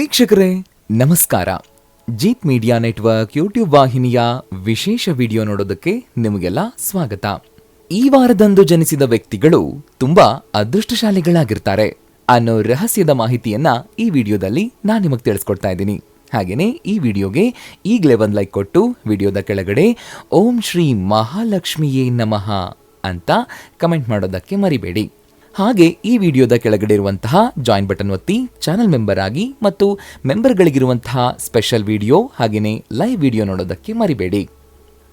ವೀಕ್ಷಕರೇ, ನಮಸ್ಕಾರ. Jeet media network YouTube ವಾಹಿನಿಯ ವಿಶೇಷ ವಿಡಿಯೋ ನೋಡೋದಕ್ಕೆ ನಿಮಗೆಲ್ಲ ಸ್ವಾಗತ. ಈ ವಾರದಂದು ಜನಿಸಿದ ವ್ಯಕ್ತಿಗಳು ತುಂಬಾ ಅದೃಷ್ಟಶಾಲಿಗಳಾಗಿರ್ತಾರೆ ಅನ್ನೋ ರಹಸ್ಯದ ಮಾಹಿತಿಯನ್ನ ಈ ವಿಡಿಯೋದಲ್ಲಿ ನಾನು ನಿಮಗೆ ತಿಳಿಸ್ಕೊಡ್ತಾ ಇದ್ದೀನಿ. ಹಾಗೇನೆ ಈ ವಿಡಿಯೋಗೆ ಈಗಲೇ ಒಂದು ಲೈಕ್ ಕೊಟ್ಟು ವಿಡಿಯೋದ ಕೆಳಗಡೆ ಓಂ ಶ್ರೀ ಮಹಾಲಕ್ಷ್ಮಿಯೇ ನಮಃ ಅಂತ ಕಮೆಂಟ್ ಮಾಡೋದಕ್ಕೆ ಮರಿಬೇಡಿ. ಹಾಗೆ ಈ ವಿಡಿಯೋದ ಕೆಳಗಡೆ ಇರುವಂತಹ ಜಾಯಿನ್ ಬಟನ್ ಒತ್ತಿ ಚಾನೆಲ್ ಮೆಂಬರ್ ಆಗಿ ಮತ್ತು ಮೆಂಬರ್ಗಳಿಗಿರುವಂತಹ ಸ್ಪೆಷಲ್ ವಿಡಿಯೋ ಹಾಗೆಯೇ ಲೈವ್ ವಿಡಿಯೋ ನೋಡೋದಕ್ಕೆ ಮರಿಬೇಡಿ.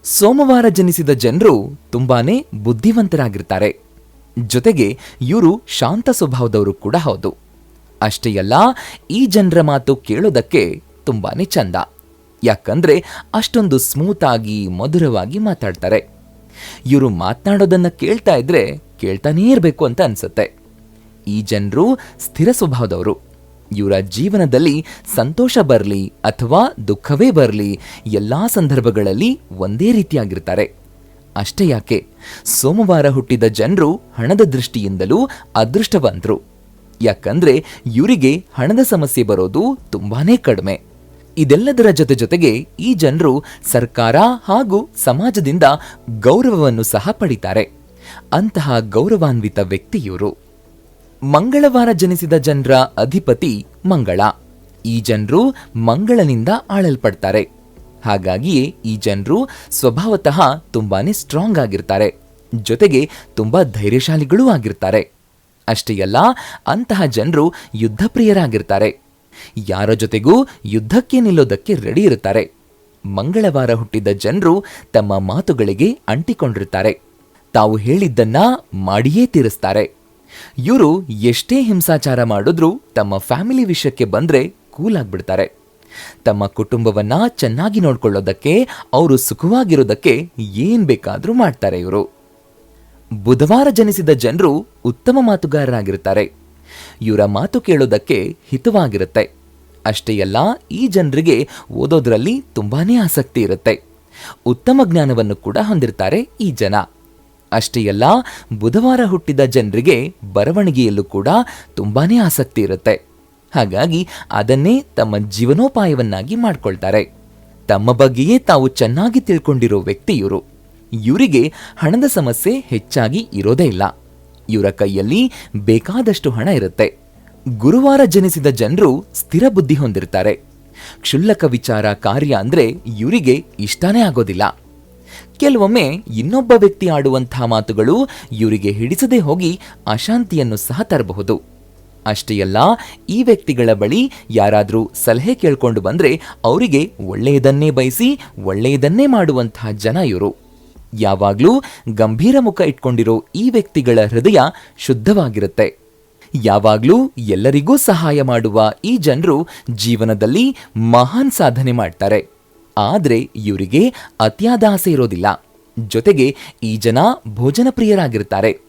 ಸೋಮವಾರ ಜನಿಸಿದ ಜನರು ತುಂಬಾನೇ ಬುದ್ಧಿವಂತರಾಗಿರ್ತಾರೆ. ಜೊತೆಗೆ ಇವರು ಶಾಂತ ಸ್ವಭಾವದವರು ಕೂಡ ಹೌದು. ಅಷ್ಟೇ ಅಲ್ಲ, ಈ ಜನರ ಮಾತು ಕೇಳೋದಕ್ಕೆ ತುಂಬಾನೇ ಚಂದ. ಯಾಕಂದ್ರೆ ಅಷ್ಟೊಂದು ಸ್ಮೂತ್ ಆಗಿ ಮಧುರವಾಗಿ ಮಾತಾಡ್ತಾರೆ. ಇವರು ಮಾತನಾಡೋದನ್ನ ಕೇಳ್ತಾ ಇದ್ರೆ ಕೇಳ್ತಾನೇ ಇರಬೇಕು ಅಂತ ಅನ್ಸುತ್ತೆ. ಈ ಜನರು ಸ್ಥಿರ ಸ್ವಭಾವದವರು. ಇವರ ಜೀವನದಲ್ಲಿ ಸಂತೋಷ ಬರಲಿ ಅಥವಾ ದುಃಖವೇ ಬರಲಿ ಎಲ್ಲಾ ಸಂದರ್ಭಗಳಲ್ಲಿ ಒಂದೇ ರೀತಿಯಾಗಿರ್ತಾರೆ. ಅಷ್ಟೇ ಯಾಕೆ? ಸೋಮವಾರ ಹುಟ್ಟಿದ ಜನರು ಹಣದ ದೃಷ್ಟಿಯಿಂದಲೂ ಅದೃಷ್ಟವಂತರು. ಯಾಕಂದ್ರೆ ಇವರಿಗೆ ಹಣದ ಸಮಸ್ಯೆ ಬರೋದು ತುಂಬಾನೇ ಕಡಿಮೆ. ಇದೆಲ್ಲದರ ಜೊತೆ ಜೊತೆಗೆ ಈ ಜನರು ಸರ್ಕಾರ ಹಾಗೂ ಸಮಾಜದಿಂದ ಗೌರವವನ್ನು ಸಹ ಪಡಿತಾರೆ. ಅಂತಹ ಗೌರವಾನ್ವಿತ ವ್ಯಕ್ತಿಯವರು. ಮಂಗಳವಾರ ಜನಿಸಿದ ಜನರ ಅಧಿಪತಿ ಮಂಗಳ. ಈ ಜನರು ಮಂಗಳನಿಂದ ಆಳಲ್ಪಡ್ತಾರೆ. ಹಾಗಾಗಿಯೇ ಈ ಜನರು ಸ್ವಭಾವತಃ ತುಂಬಾನೇ ಸ್ಟ್ರಾಂಗ್ ಆಗಿರ್ತಾರೆ. ಜೊತೆಗೆ ತುಂಬಾ ಧೈರ್ಯಶಾಲಿಗಳೂ ಆಗಿರ್ತಾರೆ. ಅಷ್ಟೇ ಅಲ್ಲ, ಅಂತಹ ಜನರು ಯುದ್ಧ ಪ್ರಿಯರಾಗಿರ್ತಾರೆ ಯಾರ ಜೊತೆಗೂ ಯುದ್ಧಕ್ಕೆ ನಿಲ್ಲೋದಕ್ಕೆ ರೆಡಿ ಇರುತ್ತಾರೆ. ಮಂಗಳವಾರ ಹುಟ್ಟಿದ ಜನರು ತಮ್ಮ ಮಾತುಗಳಿಗೆ ಅಂಟಿಕೊಂಡಿರ್ತಾರೆ. ತಾವು ಹೇಳಿದ್ದನ್ನ ಮಾಡಿಯೇ ತೀರಿಸ್ತಾರೆ. ಇವರು ಎಷ್ಟೇ ಹಿಂಸಾಚಾರ ಮಾಡಿದ್ರೂ ತಮ್ಮ ಫ್ಯಾಮಿಲಿ ವಿಷಯಕ್ಕೆ ಬಂದ್ರೆ ಕೂಲ್ ಆಗ್ಬಿಡ್ತಾರೆ ತಮ್ಮ ಕುಟುಂಬವನ್ನ ಚೆನ್ನಾಗಿ ನೋಡ್ಕೊಳ್ಳೋದಕ್ಕೆ, ಅವರು ಸುಖವಾಗಿರೋದಕ್ಕೆ ಏನ್ ಬೇಕಾದ್ರೂ ಮಾಡ್ತಾರೆ ಇವರು. ಬುಧವಾರ ಜನಿಸಿದ ಜನರು ಉತ್ತಮ ಮಾತುಗಾರರಾಗಿರ್ತಾರೆ. ಇವರ ಮಾತು ಕೇಳೋದಕ್ಕೆ ಹಿತವಾಗಿರುತ್ತೆ. ಅಷ್ಟೇ ಅಲ್ಲ, ಈ ಜನರಿಗೆ ಓದೋದ್ರಲ್ಲಿ ತುಂಬಾನೇ ಆಸಕ್ತಿ ಇರುತ್ತೆ. ಉತ್ತಮ ಜ್ಞಾನವನ್ನು ಕೂಡ ಹೊಂದಿರ್ತಾರೆ ಈ ಜನ. ಅಷ್ಟೇ ಅಲ್ಲ, ಬುಧವಾರ ಹುಟ್ಟಿದ ಜನರಿಗೆ ಬರವಣಿಗೆಯಲ್ಲೂ ಕೂಡ ತುಂಬಾನೇ ಆಸಕ್ತಿ ಇರುತ್ತೆ. ಹಾಗಾಗಿ ಅದನ್ನೇ ತಮ್ಮ ಜೀವನೋಪಾಯವನ್ನಾಗಿ ಮಾಡ್ಕೊಳ್ತಾರೆ. ತಮ್ಮ ಬಗ್ಗೆಯೇ ತಾವು ಚೆನ್ನಾಗಿ ತಿಳ್ಕೊಂಡಿರೋ ವ್ಯಕ್ತಿ ಇವರು ಇವರಿಗೆ ಹಣದ ಸಮಸ್ಯೆ ಹೆಚ್ಚಾಗಿ ಇರೋದೇ ಇಲ್ಲ. ಇವರ ಕೈಯಲ್ಲಿ ಬೇಕಾದಷ್ಟು ಹಣ ಇರುತ್ತೆ. ಗುರುವಾರ ಜನಿಸಿದ ಜನರು ಸ್ಥಿರ ಬುದ್ಧಿ ಹೊಂದಿರ್ತಾರೆ. ಕ್ಷುಲ್ಲಕ ವಿಚಾರ ಕಾರ್ಯ ಅಂದ್ರೆ ಇವರಿಗೆ ಇಷ್ಟನೇ ಆಗೋದಿಲ್ಲ. ಕೆಲವೊಮ್ಮೆ ಇನ್ನೊಬ್ಬ ವ್ಯಕ್ತಿ ಆಡುವಂಥ ಮಾತುಗಳು ಇವರಿಗೆ ಹಿಡಿಸದೆ ಹೋಗಿ ಅಶಾಂತಿಯನ್ನು ಸಹ ತರಬಹುದು. ಅಷ್ಟೇ ಅಲ್ಲ, ಈ ವ್ಯಕ್ತಿಗಳ ಬಳಿ ಯಾರಾದರೂ ಸಲಹೆ ಕೇಳ್ಕೊಂಡು ಬಂದ್ರೆ ಅವರಿಗೆ ಒಳ್ಳೆಯದನ್ನೇ ಬಯಸಿ, ಒಳ್ಳೆಯದನ್ನೇ ಮಾಡುವಂತಹ ಜನ ಇವರು. ಯಾವಾಗಲೂ ಗಂಭೀರ ಮುಖ ಇಟ್ಕೊಂಡಿರೋ ಈ ವ್ಯಕ್ತಿಗಳ ಹೃದಯ ಶುದ್ಧವಾಗಿರುತ್ತೆ. ಯಾವಾಗಲೂ ಎಲ್ಲರಿಗೂ ಸಹಾಯ ಮಾಡುವ ಈ ಜನರು ಜೀವನದಲ್ಲಿ ಮಹಾನ್ ಸಾಧನೆ ಮಾಡ್ತಾರೆ. ಆದ್ರೆ ಇವರಿಗೆ ಅತಿಯಾದ ಆಸೆ ಇರೋದಿಲ್ಲ. ಜೊತೆಗೆ ಈ ಜನ ಭೋಜನ ಪ್ರಿಯರಾಗಿರ್ತಾರೆ.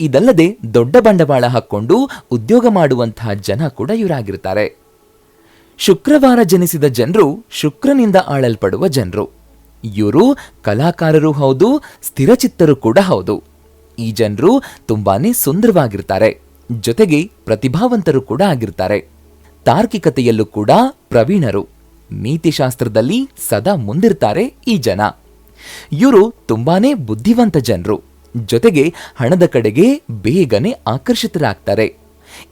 ಇದಲ್ಲದೆ ದೊಡ್ಡ ಬಂಡವಾಳ ಹಾಕ್ಕೊಂಡು ಉದ್ಯೋಗ ಮಾಡುವಂತಹ ಜನ ಕೂಡ ಇವರಾಗಿರ್ತಾರೆ. ಶುಕ್ರವಾರ ಜನಿಸಿದ ಜನರು ಶುಕ್ರನಿಂದ ಆಳಲ್ಪಡುವ ಜನರು. ಇವರು ಕಲಾಕಾರರು ಹೌದು, ಸ್ಥಿರಚಿತ್ತರು ಕೂಡ ಹೌದು. ಈ ಜನರು ತುಂಬಾನೇ ಸುಂದರವಾಗಿರ್ತಾರೆ. ಜೊತೆಗೆ ಪ್ರತಿಭಾವಂತರು ಕೂಡ ಆಗಿರ್ತಾರೆ. ತಾರ್ಕಿಕತೆಯಲ್ಲೂ ಕೂಡ ಪ್ರವೀಣರು. ನೀತಿಶಾಸ್ತ್ರದಲ್ಲಿ ಸದಾ ಮುಂದಿರ್ತಾರೆ ಈ ಜನ. ಇವರು ತುಂಬಾನೇ ಬುದ್ಧಿವಂತ ಜನರು. ಜೊತೆಗೆ ಹಣದ ಕಡೆಗೆ ಬೇಗನೆ ಆಕರ್ಷಿತರಾಗ್ತಾರೆ.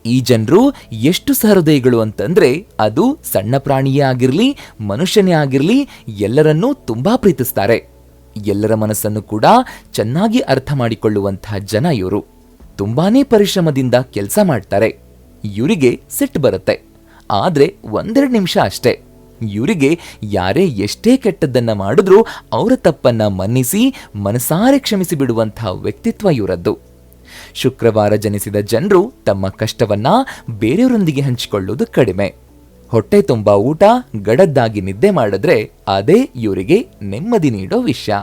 ಈ ಜನರು ಎಷ್ಟು ಸಹೃದಯಗಳು ಅಂತಂದ್ರೆ ಅದು ಸಣ್ಣ ಪ್ರಾಣಿಯೇ ಆಗಿರ್ಲಿ, ಮನುಷ್ಯನೇ ಆಗಿರ್ಲಿ, ಎಲ್ಲರನ್ನೂ ತುಂಬಾ ಪ್ರೀತಿಸ್ತಾರೆ. ಎಲ್ಲರ ಮನಸ್ಸನ್ನು ಕೂಡ ಚೆನ್ನಾಗಿ ಅರ್ಥ ಮಾಡಿಕೊಳ್ಳುವಂತಹ ಜನ ಇವರು. ತುಂಬಾನೇ ಪರಿಶ್ರಮದಿಂದ ಕೆಲಸ ಮಾಡ್ತಾರೆ. ಇವರಿಗೆ ಸಿಟ್ಟು ಬರುತ್ತೆ. ಆದ್ರೆ ಒಂದೆರಡು ನಿಮಿಷ ಅಷ್ಟೇ. ಇವರಿಗೆ ಯಾರೇ ಎಷ್ಟೇ ಕೆಟ್ಟದ್ದನ್ನು ಮಾಡಿದ್ರೂ ಅವರ ತಪ್ಪನ್ನ ಮನ್ನಿಸಿ, ಮನಸಾರೆ ಕ್ಷಮಿಸಿ ಬಿಡುವಂತಹ ವ್ಯಕ್ತಿತ್ವ ಇವರದ್ದು. ಶುಕ್ರವಾರ ಜನಿಸಿದ ಜನರು ತಮ್ಮ ಕಷ್ಟವನ್ನ ಬೇರೆಯವರೊಂದಿಗೆ ಹಂಚಿಕೊಳ್ಳುವುದು ಕಡಿಮೆ. ಹೊಟ್ಟೆ ತುಂಬ ಊಟ, ಗಡದ್ದಾಗಿ ನಿದ್ದೆ ಮಾಡಿದ್ರೆ ಅದೇ ಇವರಿಗೆ ನೆಮ್ಮದಿ ನೀಡೋ ವಿಷಯ.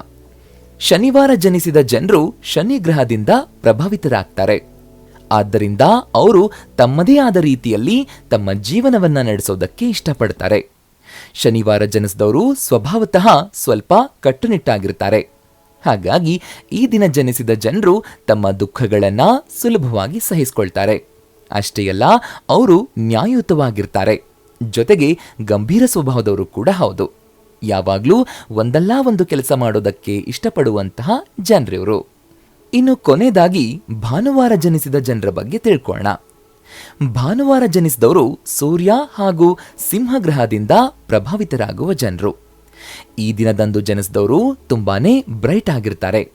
ಶನಿವಾರ ಜನಿಸಿದ ಜನರು ಶನಿ ಗ್ರಹದಿಂದ ಪ್ರಭಾವಿತರಾಗ್ತಾರೆ. ಆದ್ದರಿಂದ ಅವರು ತಮ್ಮದೇ ಆದ ರೀತಿಯಲ್ಲಿ ತಮ್ಮ ಜೀವನವನ್ನ ನಡೆಸೋದಕ್ಕೆ ಇಷ್ಟಪಡ್ತಾರೆ. ಶನಿವಾರ ಜನಿಸಿದವರು ಸ್ವಭಾವತಃ ಸ್ವಲ್ಪ ಕಟ್ಟುನಿಟ್ಟಾಗಿರ್ತಾರೆ ಹಾಗಾಗಿ ಈ ದಿನ ಜನಿಸಿದ ಜನರು ತಮ್ಮ ದುಃಖಗಳನ್ನ ಸುಲಭವಾಗಿ ಸಹಿಸಿಕೊಳ್ತಾರೆ. ಅಷ್ಟೇ ಅಲ್ಲ, ಅವರು ನ್ಯಾಯಯುತವಾಗಿರ್ತಾರೆ. ಜೊತೆಗೆ ಗಂಭೀರ ಸ್ವಭಾವದವರು ಕೂಡ ಹೌದು. ಯಾವಾಗಲೂ ಒಂದಲ್ಲ ಒಂದು ಕೆಲಸ ಮಾಡೋದಕ್ಕೆ ಇಷ್ಟಪಡುವಂತಹ ಜನರಿವರು. ಇನ್ನು ಕೊನೆಯದಾಗಿ ಭಾನುವಾರ ಜನಿಸಿದ ಜನರ ಬಗ್ಗೆ ತಿಳ್ಕೊಳ್ಳೋಣ ಭಾನುವಾರ ಜನಿಸಿದವರು ಸೂರ್ಯ ಹಾಗೂ ಸಿಂಹಗ್ರಹದಿಂದ ಪ್ರಭಾವಿತರಾಗುವ ಜನರು. ಈ ದಿನದಂದು ಜನಿಸಿದವರು ತುಂಬಾನೇ ಬ್ರೈಟ್ ಆಗಿರ್ತಾರೆ.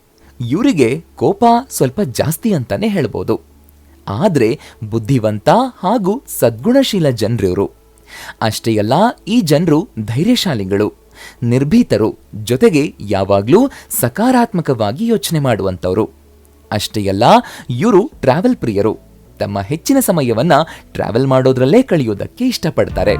ಇವರಿಗೆ ಕೋಪ ಸ್ವಲ್ಪ ಜಾಸ್ತಿ ಅಂತಾನೆ ಹೇಳ್ಬೋದು. ಆದ್ರೆ ಬುದ್ಧಿವಂತ ಹಾಗೂ ಸದ್ಗುಣಶೀಲ ಜನರಿವರು. ಅಷ್ಟೇ ಅಲ್ಲ, ಈ ಜನರು ಧೈರ್ಯಶಾಲಿಗಳು, ನಿರ್ಭೀತರು, ಜೊತೆಗೆ ಯಾವಾಗಲೂ ಸಕಾರಾತ್ಮಕವಾಗಿ ಯೋಚನೆ ಮಾಡುವಂಥವ್ರು. ಅಷ್ಟೇ ಅಲ್ಲ, ಇವರು ಟ್ರಾವೆಲ್ ಪ್ರಿಯರು. ತಮ್ಮ ಹೆಚ್ಚಿನ ಸಮಯವನ್ನು ಟ್ರಾವೆಲ್ ಮಾಡೋದ್ರಲ್ಲೇ ಕಳೆಯೋದಕ್ಕೆ ಇಷ್ಟಪಡ್ತಾರೆ.